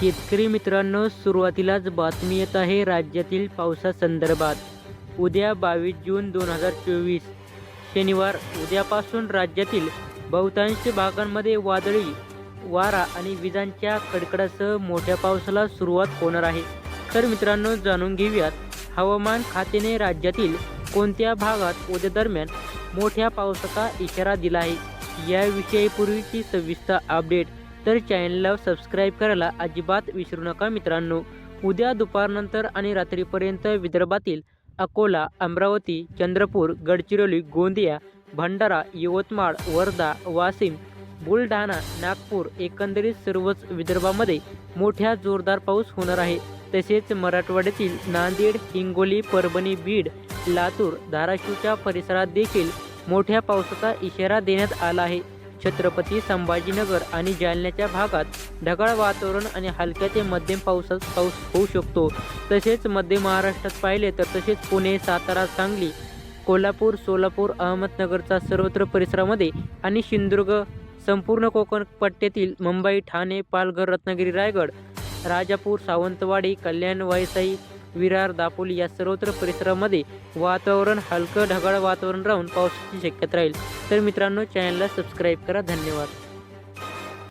शेतकरी मित्रांनो सुरुवातीलाच बातमी येत आहे राज्यातील पावसासंदर्भात उद्या बावीस जून दोन हजार चोवीस. शनिवार उद्यापासून राज्यातील बहुतांश भागांमध्ये वादळी वारा आणि विजांच्या कडकडासह मोठ्या पावसाला सुरुवात होणार आहे. तर मित्रांनो जाणून घेऊयात हवामान खात्याने राज्यातील कोणत्या भागात उद्या दरम्यान मोठ्या पावसाचा इशारा दिला आहे? याविषयी पूर्वीची सविस्तर अपडेट. तर चॅनलला सबस्क्राईब करायला अजिबात विसरू नका मित्रांनो. उद्या दुपारनंतर आणि रात्रीपर्यंत विदर्भातील अकोला अमरावती चंद्रपूर गडचिरोली गोंदिया भंडारा यवतमाळ वर्धा वाशिम बुलढाणा नागपूर एकंदरीत सर्वच विदर्भामध्ये मोठ्या जोरदार पाऊस होणार आहे. तसेच मराठवाड्यातील नांदेड हिंगोली परभणी बीड लातूर धाराशिवच्या परिसरात देखील मोठ्या पावसाचा इशारा देण्यात आला आहे. छत्रपती संभाजीनगर आणि जालन्याच्या भागात ढगाळ वातावरण आणि हलक्या ते मध्यम पावसात पाऊस होऊ शकतो. तसेच मध्य महाराष्ट्रात पाहिले तर तसेच पुणे सातारा सांगली कोल्हापूर सोलापूर अहमदनगरचा सर्वत्र परिसरामध्ये आणि सिंधुदुर्ग संपूर्ण कोकण पट्ट्यातील मुंबई ठाणे पालघर रत्नागिरी रायगड राजापूर सावंतवाडी कल्याण वायसाई विरार दापोली या सर्वत्र परिसरामध्ये वातावरण हलकं ढगाळ वातावरण राहून पावसाची शक्यता राहील. तर मित्रांनो चॅनलला सबस्क्राईब करा. धन्यवाद.